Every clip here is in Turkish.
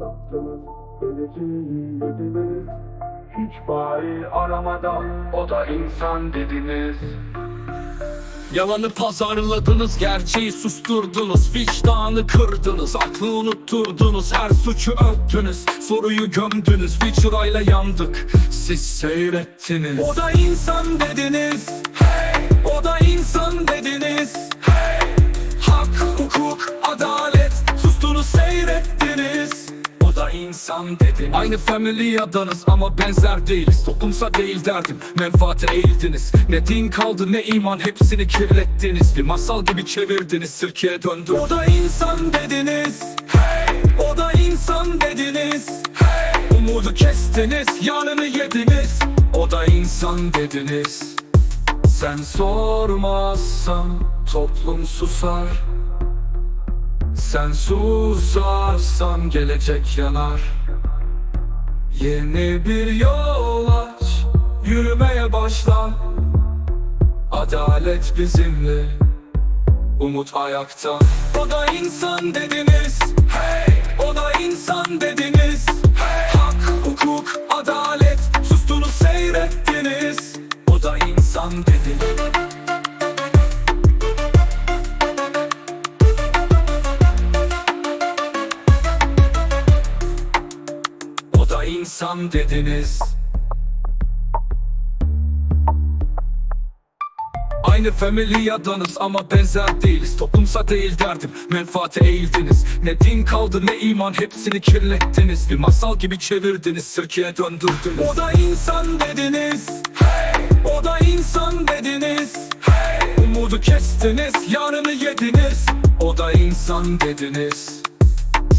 Yaptınız geleceği dediniz Hiç bari aramadan o da insan dediniz. Yalanı pazarladınız, gerçeği susturdunuz. Vicdanı kırdınız, aklı unutturdunuz. Her suçu örttünüz, soruyu gömdünüz. Vicrayla yandık, siz seyrettiniz. O da insan dediniz, hey O da insan dediniz, insan dedin Aynı familyadınız ama benzer değiliz. Toplumsa değil derdim. Menfaate eğildiniz. Ne din kaldı ne iman hepsini kirlettiniz. Bir masal gibi çevirdiniz sirkeye döndü O da insan dediniz. Hey! O da insan dediniz. Hey! Umudu kestiniz yarını yediniz. O da insan dediniz. Sen sormazsan toplum susar sen susarsan gelecek yanar. Yeni bir yol aç Yürümeye başla. Adalet bizimle Umut ayakta. O da insan dediniz insan dediniz. Aynı familyadınız ama benzer değiliz. Toplumsa değil derdim menfaate eğildiniz. Ne din kaldı ne iman hepsini kirlettiniz. Bir masal gibi çevirdiniz sirkeye döndürdünüz. O da insan dediniz. Hey O da insan dediniz. Hey Umudu kestiniz yarını yediniz. O da insan dediniz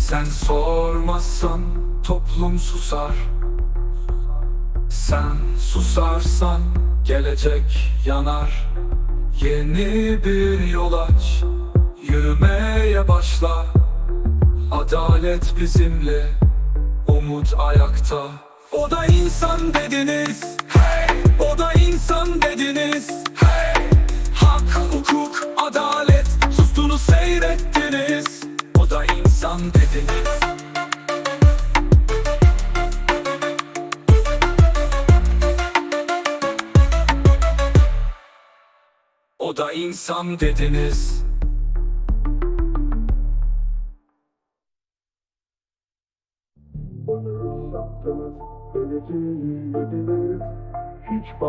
sen sormazsan toplum susar. Sen susarsan gelecek yanar. Yeni bir yol aç Yürümeye başla. Adalet bizimle Umut ayakta. O da insan dediniz O da insan dediniz. Hiç